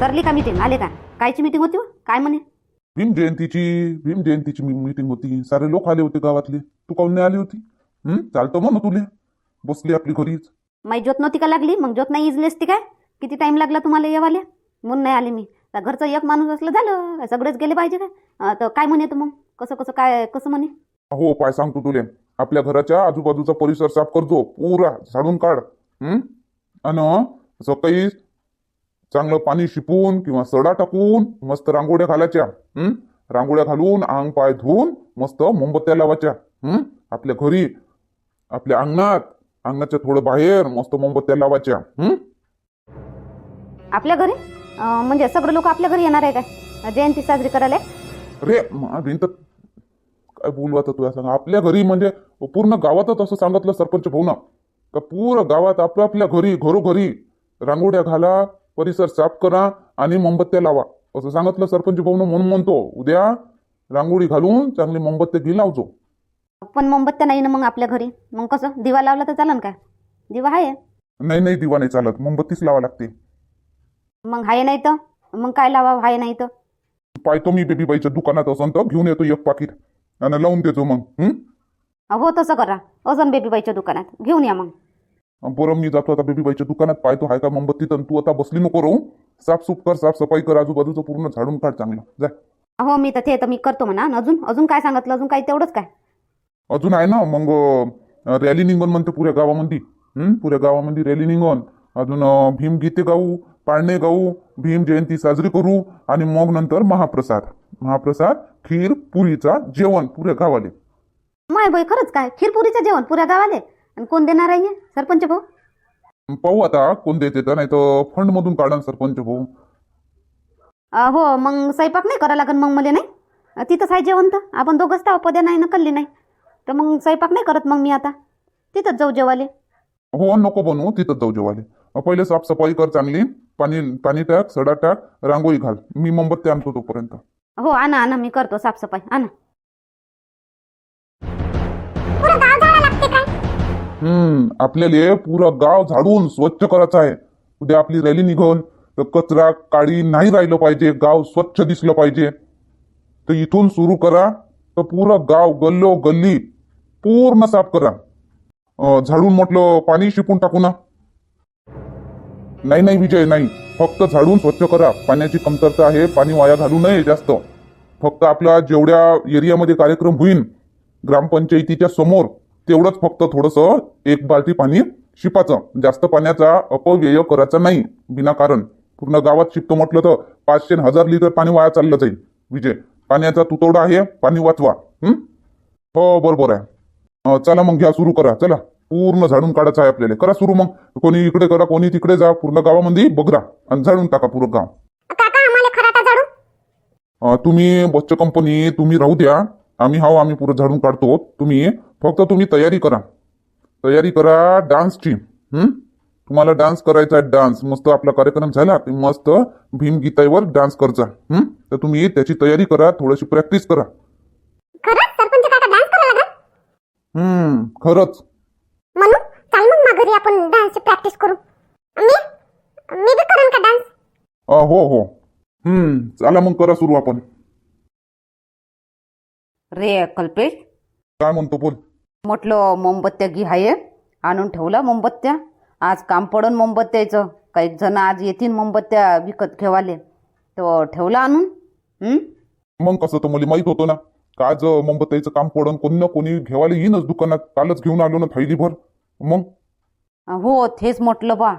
सरली का मीटिंग आले का? कायची मीटिंग होती हो? काय म्हणे? भीम जयंतीची भीम जयंतीची मीटिंग होती. सारे लोक आले होते गावातले. तू काऊन नाही आली होती? हं? चालतं म्हणू तुले. बसली आपली घरीच. माई ज्योत नव्हती का लागली? मग ज्योत नाही इजली असती काय? किती टाइम लागला तुम्हाला येवाले? म्हणून नाही आले मी. तर घरचं एक माणूस असलं झालं. सगळेच गेले पाहिजे काय अं, तर काय म्हणे तू मग? कसं कसं काय कसं म्हणे? हो पाय सांगतो तुले. आपल्या घराच्या आजूबाजूचा परिसर साफ करतो पुरा झाडून काढ. हं? आणि सकाळी चांगलं पाणी शिपून किंवा सडा टाकून मस्त रांगोळ्या घालायच्या हं? रांगोळ्या घालून अंग पाय धुवून मस्त मोमबत्त्या लावायच्या हं? आपल्या घरी आपल्या अंगणात अंगणाच्या थोडं बाहेर मस्त मोमबत्त्या लावायच्या हं? आपल्या घरी अं, म्हणजे सगळे लोक आपल्या घरी येणार आहे काय जयंती साजरी करायला अरे मा भिंत काय बोलू आता तुला सांग आपल्या घरी म्हणजे पूर्ण गावातच असं सांगितलं सरपंच भाऊ ना का पूर्ण गावात आपल्या आपल्या घरी घरोघरी रांगोळ्या घाला परिसर साफ करा आणि मोमबत्त्या लावा. असं सांगितलं सरपंच भाऊ म्हणून म्हणतो उद्या रांगोळी घालून चांगली मोमबत्त्या घे लावजो. पण मोमबत्त्या नाही ना मग आपल्या घरी? मग कसं? दिवा लावला तर चालन काय दिवा आहे नाही नाही दिवा नाही चालत. मोमबत्तीच लावा लागते. मग हाय नाही तर? मग काय लावा हाय नाही तर? पाहतो मी बेबीबाईच्या दुकानात असं तर घेऊन येतो एक पाकिट. आणि लावून देतो मग. हं? हो तसं करा. अजून बेबीबाईच्या दुकानात. घेऊन या मग. बरं मी जातो आता बेबीबाईच्या दुकानात पाहतो हाय का मोमबत्ती तर तू आता बसली नको राहू साफसूफ कर साफसफाई कर आजूबाजूचं पूर्ण झाडून काढ चांगलं जा हो मी तर ते तर मी करतो म्हणा आणि अजून अजून काय सांगितलं अजून काही तेवढंच काय अजून आहे ना मग रॅली निघन म्हणते पुऱ्या गावामध्ये हं? पुऱ्या गावामध्ये रॅली निघन अजून अं, भीम गीते गाऊ पाळणे गाऊ भीम जयंती साजरी करू आणि मग नंतर महाप्रसाद महाप्रसाद खीर पुरीचा जेवण पुऱ्या गावाले माय बाई खरंच काय खीरपुरीचं जेवण पुऱ्या गावाले आणि कोण देणार आहे हे? सरपंच भाऊ? पाहू आता कोण देते तर नाही तर फंड मधून काढा सरपंच भाऊ. अ, हो मग स्वयंपाक नाही करा लागन मग मला नाही? अ, तिथंच आहे जेवण तर. आपण दोघंच तर पद्या नाही ना कल्ली नाही. तर मग स्वयंपाक नाही करत मग मी आता. तिथंच जाऊ जेवाले हो नको बनवू तिथं जाऊ जेवाले पहिले साफसफाई कर चांगली. पाणी पाणी टाक सडा टाक रांगोळी घाल. मी मोमबत्ती आणतो तोपर्यंत. हो आणा आणा मी करतो साफसफाई. आणा. हम्म आपल्याला पुरं गाव झाडून स्वच्छ करायचं आहे. उद्या आपली रॅली निघून तर कचरा काळी नाही राहिलं पाहिजे गाव स्वच्छ दिसलं पाहिजे. तर इथून सुरू करा तर पुरं गाव गल्लो गल्ली पूर्ण साफ करा. झाडून म्हटलं पाणी शिपून टाकू ना. नाही नाही विजय नाही. फक्त झाडून स्वच्छ करा. पाण्याची कमतरता आहे पाणी वाया घालू नये जास्त. फक्त आपल्या जेवढ्या एरियामध्ये कार्यक्रम होईल ग्रामपंचायतीच्या समोर तेवढंच फक्त थोडंसं एक बाल्टी पाणी शिपाचं जास्त पाण्याचा अपव्यय करायचा नाही. विनाकारण पूर्ण गावात शिपतो म्हटलं तर पाचशे हजार लिटर पाणी वाया चाललं जाईल. विजय पाण्याचा तुतवडा आहे. पाणी वाचवा. हं? हो बरोबर आहे. चला मग घ्या सुरू करा. चला. पूर्ण झाडून काढायचं आहे आपल्याला. करा सुरू मग. कोणी इकडे करा कोणी तिकडे जा. पूर्ण गावामध्ये बघरा. आणि झाडून टाका पूर्ण गाव. तुम्ही बसच्या कंपनी तुम्ही राहू द्या. आम्ही हाव आम्ही पुरं झाडून काढतो. तुम्ही फक्त तुम्ही तयारी करा. तयारी करा डान्सची हं? तुम्हाला डान्स करायचा आहे डान्स मस्त आपला कार्यक्रम झाला की मस्त भीमगीताईवर डान्स करजा. हं? तर तुम्ही त्याची तयारी करा थोडीशी प्रॅक्टिस करा. खरंच सरपंच काका डान्स करा लागा हम्म खरंच. घरी आपण डान्सची प्रॅक्टिस करू. मी? मी बी करेन का डान्स हो हो. हम्म चला मग करा सुरू आपण. रे कल्पेश. काय म्हणतो बोल. म्हटलं मोमबत्त्या घी आहे आणून ठेवला मोमबत्त्या. आज काम पडन मोमबत्त्याचं. काही जण आज येतील मोमबत्त्या विकत घेवाले. तो ठेवला आणून. हं? मग कसं? तर मला माहीत होतं ना. का आज मोमबत्तीचं काम पडून कोणी ना कोणी घेवायला येईनच दुकानात. कालच घेऊन आलो ना थैलीभर. मग? हो तेच म्हटलं बा.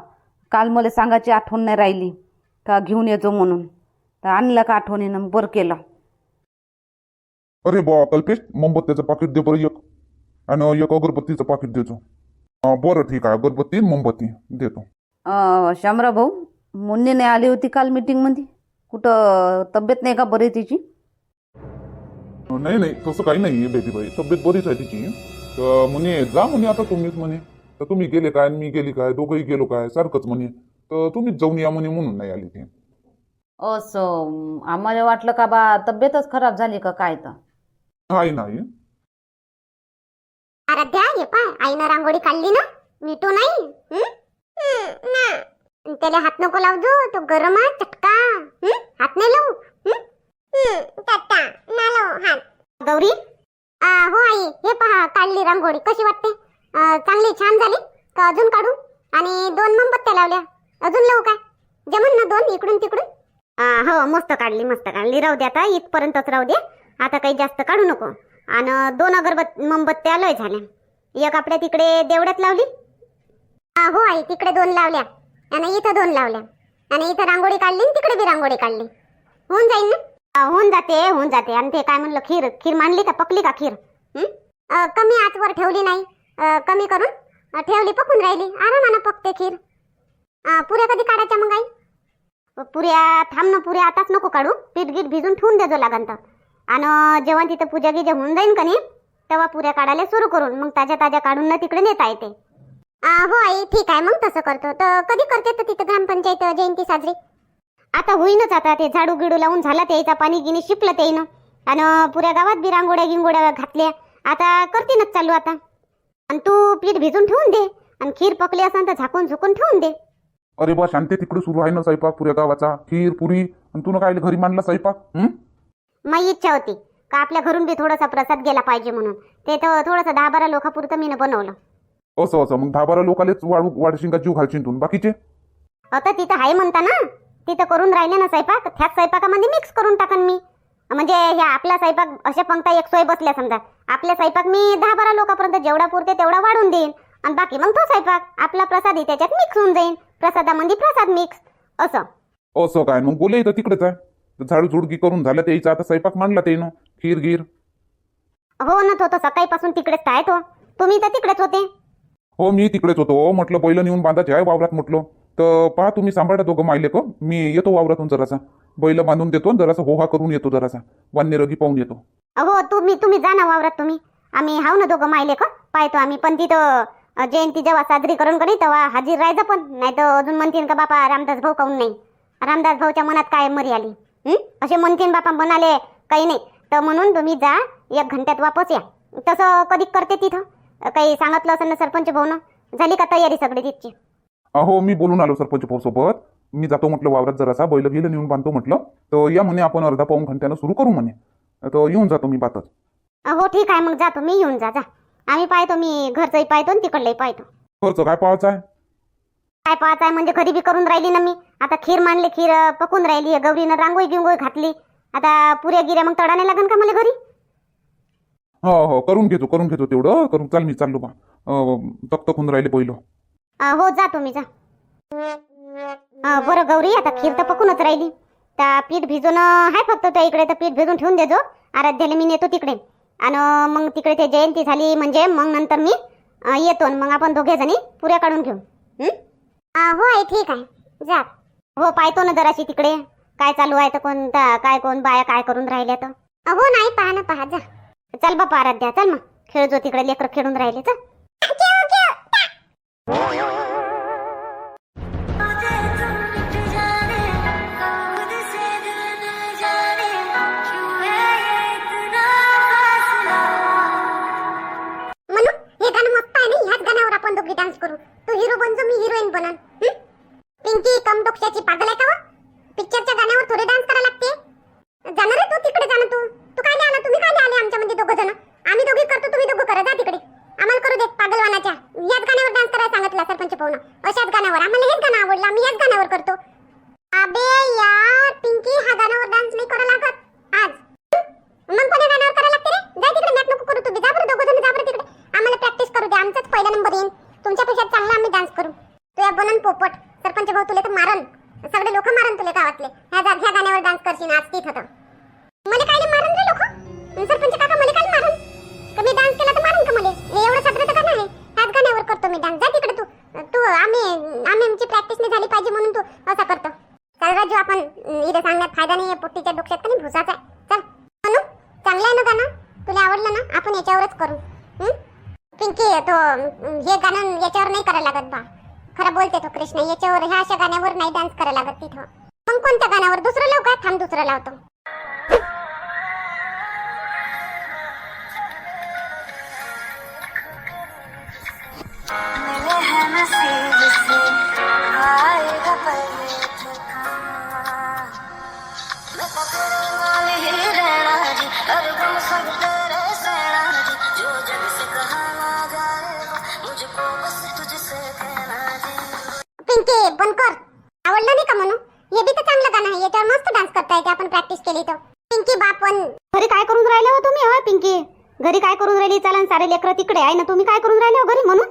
काल मला सांगायची आठवण नाही राहिली. का घेऊन येतो म्हणून. तर आणलं का आठवणीनं? बरं केलं. अरे बा कल्पेश मोमबत्त्याचं पाकिट दे बरं एक. आणि एक अगरबत्तीचं पाकिट देतो. बरं ठीक आहे. अगरबत्ती मोमबत्ती देतो. अं, शामराव भाऊ मुन्नी नाही आली होती काल मीटिंगमध्ये कुठं तब्येत नाही का बरी तिची? नाही नाही. तसं काही नाही बेबी बाई तब्येत बरीच आहे तिची. तर म्हणे जा म्हणे आता तुम्हीच म्हणे. तर तुम्ही गेले काय मी गेली काय? दोघंही गेलो काय? सारखंच म्हणे. तर तुम्हीच जाऊन या म्हणे म्हणून नाही आली ती. असं आम्हाला वाटलं का बा तब्येतच खराब झाली का काय तर? नाही नाही. आराध्या हे पाय आईनं रांगोळी काढली ना मिठू नाही ना. त्याला हात नको लावजो तो गरम आहे चटका? हात नाही लावू हं? गौरी? आ, हो आई हे पहा काढली रांगोळी कशी वाटते? चांगली छान झाली का अजून काढू? आणि दोन मोमबत्त्या लावल्या अजून लावू काय? जमन ना दोन इकडून तिकडून? आ, हो मस्त काढली मस्त काढली राहू दे आता इथपर्यंतच राहू दे आता काही जास्त काढू नको. आणि दोन अगरबत मोमबत्त्या लय झाल्या. एक आपल्या तिकडे देवड्यात लावली. हो आई तिकडे दोन लावल्या. आणि इथं दोन लावल्या. आणि इथं रांगोळी काढली आणि तिकडे बी रांगोळी काढली. होऊन जाईल ना? होऊन जाते होऊन जाते. आणि ते काय म्हणलं खीर खीर मांडली का? पकली का खीर? कमी आतवर ठेवली नाही. कमी करून ठेवली पकून राहिली. आरामानं पकते खीर. पुऱ्या कधी काढायच्या मग आई? पुऱ्या थांब ना पुऱ्या आताच नको काढू. पीठ गीठ भिजून ठेवून देजो लागन तर. आणि जेव्हा तिथं पूजा गिजा होऊन जाईन का नाही तेव्हा पुऱ्या काढायला सुरू करून मग ताज्या ताज्या काढून ना तिकडे नेता येते. आ, हो आई ठीक आहे मग तसं करतो. तर कधी करते तर तिथं ग्रामपंचायत जयंती साजरी? आता होईनच आता ते झाडू गिडू लावून झाला त्याचा पाणी गिनी शिपलं ते आणि पुऱ्या गावात बी रांगोळ्या गिंगोड्या घातल्या. आता करतीनच चालू आता. आणि तू पीठ भिजून ठेवून दे आणि खीर पकली असेल तर झाकून झुकून ठेवून दे. अरे बा शांती तिकडे सुरू आहे ना स्वयंपाक पुऱ्या गावाचा. खीर पुरी आणि तू काय घरी मांडला स्वयंपाक? हं? माझी इच्छा होती. का आपल्या घरून बी थोडासा प्रसाद गेला पाहिजे म्हणून. ते तर थोडंसं दहा बारा लोकापुरतं मी बनवलं. असं असं. मग दहा बारा लोकालेच वाढू वाढशील का जीव घालशील तू बाकीचे? आता तिथं आहे म्हणता ना? तिथं करून राहिले ना स्वयंपाक त्याच स्वयंपाकामध्ये मिक्स करून टाकन मी. म्हणजे ह्या आपला स्वयंपाक अशा पंक्ता एक सोय बसल्या समजा. आपल्या स्वयंपाक मी दहा बारा लोकांपर्यंत जेवढा पुरते तेवढा वाढून देईन. आणि बाकी मग तो स्वयंपाक आपला प्रसादही त्याच्यात मिक्स होऊन जाईल प्रसादामध्ये प्रसाद मिक्स असं. असं काय? मग बोले तर तिकडेच आहे. तर झाडू झुडकी करून झालं त्याचा आता स्वयंपाक मांडला ते खीर गीर. हो ना तो सकाळीपासून तिकडेच आहे तो. तुम्ही तर तिकडेच होते. हो मी तिकडेच होतो. हो म्हटलं बैल नेऊन बांधायचे आहे वावरात म्हटलं. तर पहा तुम्ही सांभाळा दोघं मायले का मी येतो वावरातून जरासा. बैल बांधून देतो जरासा होहा करून येतो जरासा. वान्यरगी पाहून येतो. हो तुम्ही तुम्ही जा ना वावरात तुम्ही. आम्ही हाव ना दोघं मायले का पाहतो आम्ही. पण तिथं अ, जयंती जेव्हा साजरी करून करी तेव्हा हाजीर राहायचं पण. नाही तर अजून म्हणतीन का बापा रामदास भाऊ काहून नाही? रामदास भाऊच्या मनात काय मरी आली? असे म्हणतीन बापा म्हणाले काही नाही. तर म्हणून तुम्ही जा एक घंट्यात वापस या. तसं कधी करते तिथं? काही सांगितलं असेल ना सरपंच भाऊनं? झाली का तयारी सगळी तिथची? अहो मी बोलून आलो सरपंच भाऊ सोबत. मी जातो म्हटलं वावरात जरासा बैल गेलं नेऊन बांधतो म्हटलं. तर या म्हणे आपण अर्धा पाऊन घंट्यानं सुरू करू म्हणे. तर येऊन जातो मी बातच. हो ठीक आहे मग जा तुम्ही येऊन जा जा. आम्ही पाहतो मी घरचंही पाहतो आणि तिकडलंही पाहतो. खर्च काय पाहायचा आहे? काय पाहत आहे म्हणजे खरी बी करून राहिली ना मी. आता खीर मांडली खीर पकून राहिली. गौरीनं रांगोळी गिंगोळी घातली. आता पुऱ्या गिऱ्या मग तडाने लागन का मला घरी? हो हो. करून घेतो करून घेतो तेवढं. करून चाल मी चाललो बा. तक तकून राहिले पहिलं. अं, हो जा तुम्ही जा. अं, बरं गौरी आता खीर तर पकूनच राहिली. त्या पीठ भिजून आहे फक्त त्या इकडे तर पीठ भिजून ठेवून देजो. आराध्याला मी नेतो तिकडे. आणि मग तिकडे ते जयंती झाली. म्हणजे मग नंतर मी अं, येतो. आणि मग आपण दोघे जणी पुऱ्या काढून घेऊ. हं? हो आहे ठीक आहे. जा. हो पाहतो ना जराशी तिकडे. काय चालू आहे तर कोणता काय कोण बाया काय करून राहिल्या तर. हो नाही पहा ना पहा जा. चल बापा आराध्या चल मग. खेळजो तिकडे लेकर खेळून राहिले चल. तो हे गाणं याच्यावर नाही करायला लागत बा. खरं बोलते तो कृष्ण याच्यावर ह्या अशा गाण्यावर नाही डान्स करायला लागत तिथं. मग कोणत्या गाण्यावर? दुसरं लाव काय थांब दुसरं लावतो. I'm पण कर. आवडलं नाही का म्हणून? हे बी तर चांगलं गाणं आहे. याच्यावर मस्त डान्स करता येते आपण प्रॅक्टिस केली तर. पिंकी बापन घरी काय करून राहिले हो तुम्ही हो पिंकी? घरी काय करून राहिली? चला न सारे लेकरं तिकडे. आहे ना तुम्ही काय करून राहिले हो घरी म्हणून?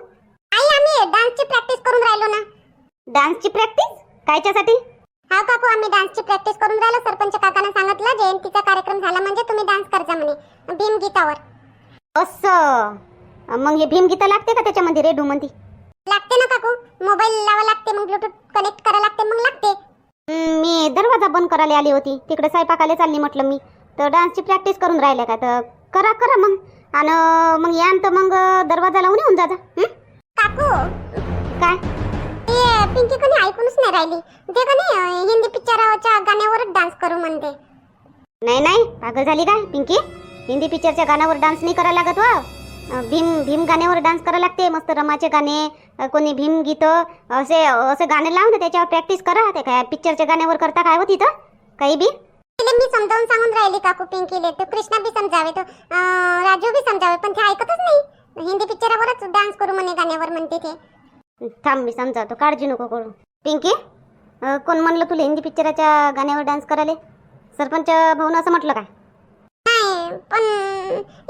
आई आम्ही डान्सची प्रॅक्टिस करून राहिलो ना. डान्सची प्रॅक्टिस कायच्यासाठी? हा काकू आम्ही डान्सची प्रॅक्टिस करून राहिलो. सरपंच काकांना सांगितलं जयंतीचा कार्यक्रम झाला म्हणजे तुम्ही डान्स करजा म्हणे. भीम गीतावर असं. मग हे भीमगीता लागते का त्याच्यामध्ये? रेडू मध्ये लागते ना काकू? मोबाईल लावा लागते मग ब्लूटूथ कनेक्ट करा लागते मग लागते. मी दरवाजा बंद करायला आली होती. तिकडे स्वयंपाकाला चालली म्हटलं मी. तर डान्सची प्रॅक्टिस करून राहिल्या का तर करा करा मग. आणि मग यान तर मग दरवाजा लावून येऊन जा जा. हं? काकू? काय? ते पिंकी कोणी ऐकूनच नाही राहिली. ते कोणी अं, हिंदी पिक्चरच्या गाण्यावरच डान्स करू म्हणते. नाही नाही. पागल झाली काय पिंकी? हिंदी पिक्चरच्या गाण्यावर डान्स नाही करायला लागत वा. भीम भीम गाण्यावर डान्स करायला लागते मस्त रमाचे गाणे कोणी भीम गीत असे असे गाणे लाव ना त्याच्यावर प्रॅक्टिस करा. ते काय पिक्चरच्या गाण्यावर करता काय हो तिथं? काही बी? मी समजावून सांगून राहिली काकू पिंकीले तो कृष्णा बी समजावे तो राजू बी समजावे पण ते ऐकतच नाही. हिंदी पिक्चरावरच डान्स करू म्हणे गाण्यावर म्हणते ते. थांब मी समजावतो. काळजी नको करू. पिंकी कोण म्हणलं तुला हिंदी पिक्चराच्या गाण्यावर डान्स करायला? सरपंच भाऊन असं म्हटलं काय? पण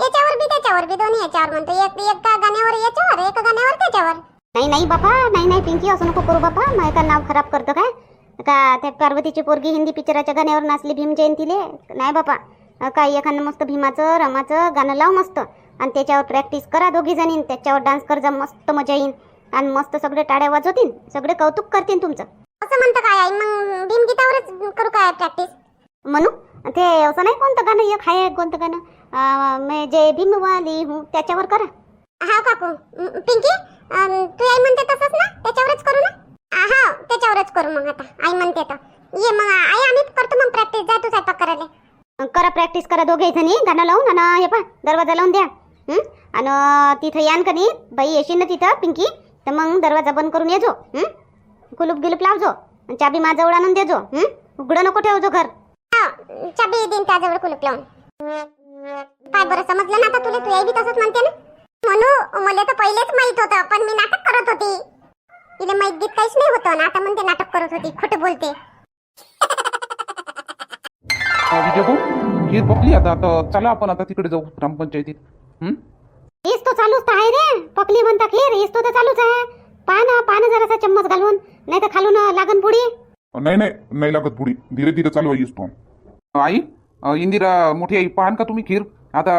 याच्यावर बी त्याच्यावर बी दोन्ही याच्यावर म्हणतो. एक एका गाण्यावर याच्यावर एका गाण्यावर त्याच्यावर. नाही नाही बापा नाही नाही पिंकी असं नको करू बापा. माझं का नाव खराब करतं काय? का त्या पार्वतीची पोरगी हिंदी पिक्चराच्या गाण्यावर नाचली भीम जयंतीले? नाही बापा. काय एखादं मस्त भीमाचं रमाचं गाणं लाव मस्त. आणि त्याच्यावर प्रॅक्टिस करा दोघी जणी. त्याच्यावर डान्स कर जा मस्त मजा येईन. आणि मस्त सगळे टाळ्या वाजवतील सगळे कौतुक करतील तुमचं. असं म्हणतं काय आई? मग भीमगीतावरच करू काय प्रॅक्टिस म्हणू ते असं नाही कोणतं गाणं एक आहे कोणतं गाणं? मैं जय भीमवाली हूँ त्याच्यावर करा. हा काकू. पिंकी तू आई म्हणते तसंच ना? त्याच्यावरच करू ना? आ, हा त्याच्यावरच करू मग आता. आई म्हणते तर ये मग आई आम्ही करतो मग प्रॅक्टिस जा तू स्वयंपाक करायला. करा प्रॅक्टिस करा दोघे जणी. गाणं लावून आणि हे पा दरवाजा लावून द्या. हं? आणि तिथं यान का नाही बाई येशील ना तिथं पिंकी? तर मग दरवाजा बंद करून येजो हं? कुलूप गिलूप लावजो. आणि चाबी माझ्याजवळ आणून देजो. हं? उघडं नको ठेवजो घर. हा चाबी देईन त्याजवळ कुलूप लावून. पाय बरं समजलं ना आता तुला? तू आई बी तसंच म्हणते ना? म्हणू मला तर पहिलेच माहीत होतं पण मी नाटक करत होती. तिला माहीत गीत काहीच नाही होतं ना आता म्हणते नाटक करत होती खोटं बोलते. विजय भाऊ? खीर पकली आता आता चला आपण आता तिकडे जाऊ ग्रामपंचायतीत. हं? हेच तो चालूच तर आहे रे. पकली म्हणता खीर हेच तो तर चालूच आहे. पहा ना पहा ना जरासा चम्मच घालून नाही तर खालून लागन पुढी. नाही नाही नाही लागत पुढी. धीरे धीरे चालू आहे तो. आई इंदिरा मोठी आई पाहान का तुम्ही खीर? आता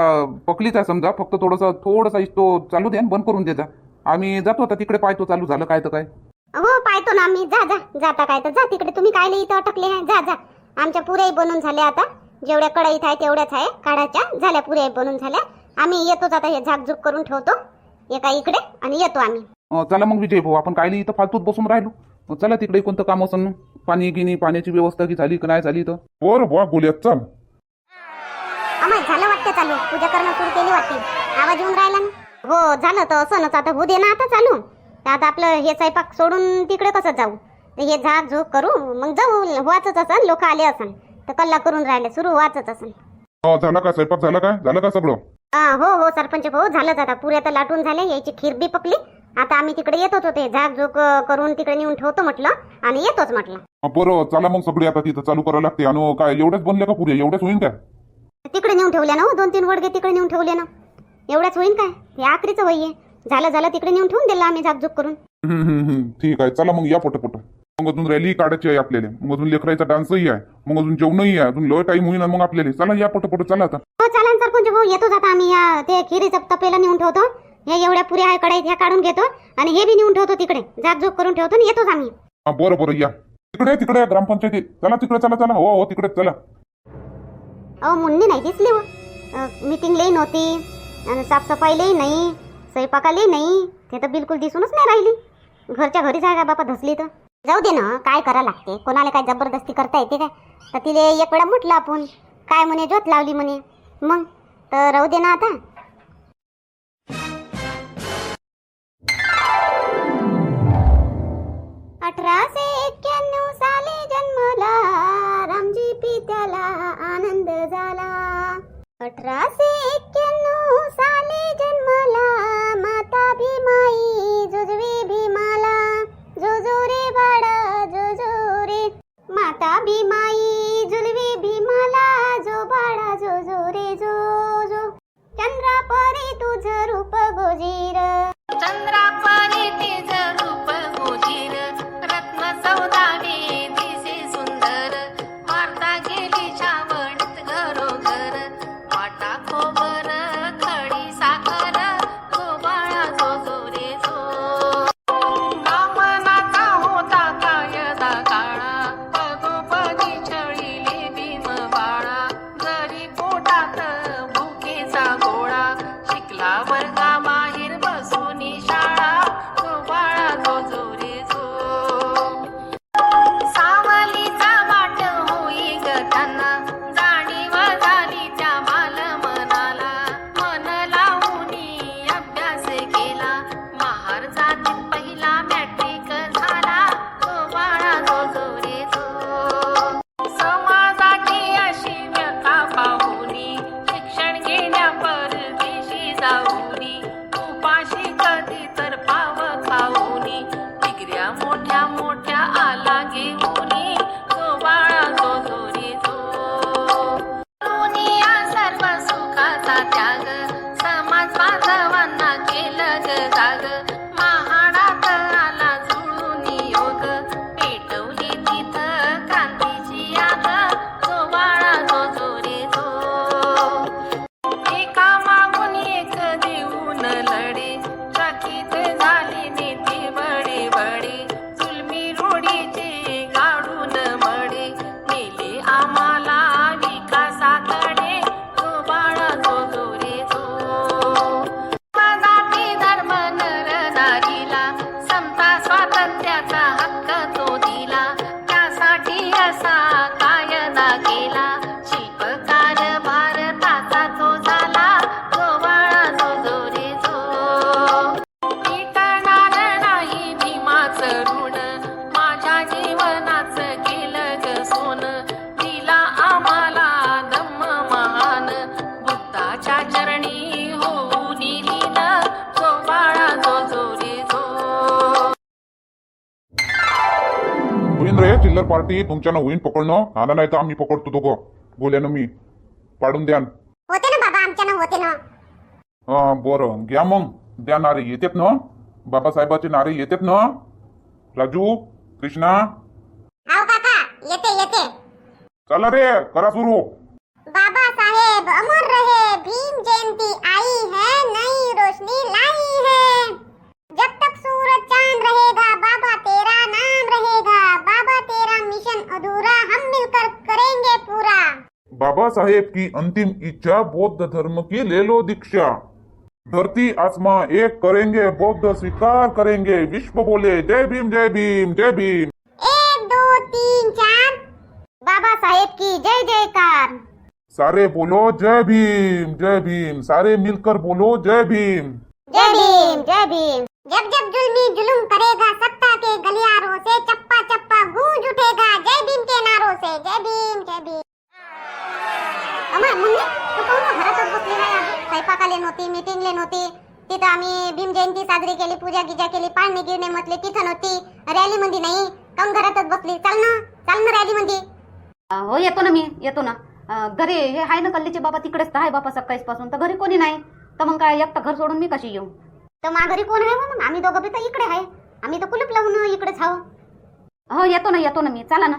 पकलीच आहे समजा फक्त थोडंसं थोडंसा तो चालू द्या बंद करून द्यायचा आम्ही जातो आता तिकडे पाहतो चालू झालं काय तर काय. हो पाहतो ना आम्ही. जा जा जाता काय तर जा तिकडे. तुम्ही काय इथं अटकले आहे? जा जा. आमच्या पुऱ्याही बनून झाल्या आता. जेवढ्या कढईत आहे तेवढ्याच आहे. काढाच्या झाल्या पुऱ्याही बनून झाल्या. आम्ही येतोच आता हे झाकझूक करून ठेवतो. एका इकडे आणि येतो आम्ही. चला मग विजय भाऊ आपण कायले इथं फालतूत बसून राहिलो? चला तिकडे कोणतं काम असन? पाणी गिनी पाण्याची व्यवस्था की झाली की नाही झाली तर बरं बुवा गोल्यात चाल. आम्हाला झालं वाटतं चालू. पूजा करणं सुरू केली वाटते. आवाज येऊन राहिला ना? हो झालं तर असं आता होऊ दे ना आता चालू. तर आता आपलं हे स्वयंपाक सोडून तिकडे कसं जाऊ? तर हे झाक झोक करू मग जाऊ. वाचत असन लोक आले असन. तर कल्ला करून राहिले सुरू वाचत असन. अं, झाला का स्वयंपाक? झाला काय झालं का सगळं? हा, हो हो सरपंच भाऊ झालंच आता. पुऱ्या तर लाटून झाले याची खीर बी पकली. आता आम्ही तिकडे येतोच होते. झाक झोक करून तिकडे नेऊन ठेवतो म्हटलं आणि येतोच म्हटलं. बरं चला मग सगळे आता तिथं चालू करावं लागते. आणि काय एवढ्याच बनले का पुरे? एवढ्याच होईल काय? तिकडे नेऊन ठेवल्या ना हो? दोन तीन वडगे तिकडे नेऊन ठेवले ना. एवढ्याच होईन काय? हे आखरीचं वय आहे. झालं झालं तिकडे नेऊन ठेवून दिलं आम्ही झाकझूक करून. हम्म, हम्म, हम्म. ठीक आहे चला मग या पटपट मग अजून रॅली काढायची आहे आपल्याला. मग अजून लेकरायचा डान्सही आहे. मग अजून जेवणही आहे. अजून लय टाईम होईल मग आपल्याला. चला या पटपट चला आता. हो चालेल सरपंच भाऊ. येतोच आता आम्ही या ते खिरीचं तपेला नेऊन ठेवतो. हे एवढ्या पुऱ्या आहे कडाईत ह्या काढून घेतो आणि हे बी नेऊन ठेवतो तिकडे. झाकझूक करून ठेवतो आणि येतोच आम्ही. हा बरं बरं या. तिकडे तिकडे ग्रामपंचायतीत चला तिकडे चला चला. हो हो तिकडे चला. अहो मुन्नी नाही दिसली मीटिंगलाही नव्हती आणि साफसफाईलाही नाही स्वयंपाकालाही नाही. ते तर बिलकुल दिसूनच नाही राहिली. घरच्या घरीच आहे का बापा धसली तर. जाऊ दे ना काय करा लागते? कोणाला काय जबरदस्ती करता येते काय? तर तिले एक वेळा म्हटलं आपण. काय म्हणे ज्योत लावली म्हणे. मग? तर राहू दे ना आता. अठराशे पार्टी तुमच्यानं होईन पकडणं. आला नाही तर आम्ही पकडतो दोघं. गोल्यानं मी. पाडून द्यान. होते ना बाबा आमच्यानं होते ना. हा बरं. घ्या मग. द्या नारे. येतात ना? बाबासाहेबाचे नारे येतात ना? राजू कृष्णा. हाव काका. येते येते. चला रे करा सुरू. साहेब की अंतिम इच्छा बौद्ध धर्म की ले लो दीक्षा। धरती आसमां एक करेंगे बौद्ध स्वीकार करेंगे। विश्व बोले जय भीम जय भीम जय भीम। एक दो तीन चार। बाबा साहेब की जय जयकार। सारे बोलो जय भीम जय भीम। सारे मिलकर बोलो जय भीम। जय भीम जय भीम। जब जब जुल्मी जुलुम करेगा सत्ता के गलियारों से स्वयंपाकाले नव्हती मीटिंगले नव्हती. तिथं आम्ही भीम जयंती साजरी केली पूजा गिजा केली पाळणे गिरणे म्हटले तिथं नव्हती. रॅली मध्ये नाही. काहून घरातच बसली. चाल ना चाल ना रॅली मध्ये. हो येतो ना मी येतो ना. घरी हे आहे ना कल्लीचे बाबा तिकडेच तर आहे बाबा सकाळीच पासून तर घरी कोणी नाही. तर मग काय एकटं घर सोडून मी कशी येऊ? तर मा घरी कोण आहे मग आम्ही दोघं बी तर इकडे आहे आम्ही तर कुलूप लावून इकडेच आहो. हो येतो ना येतो ना मी. चला ना.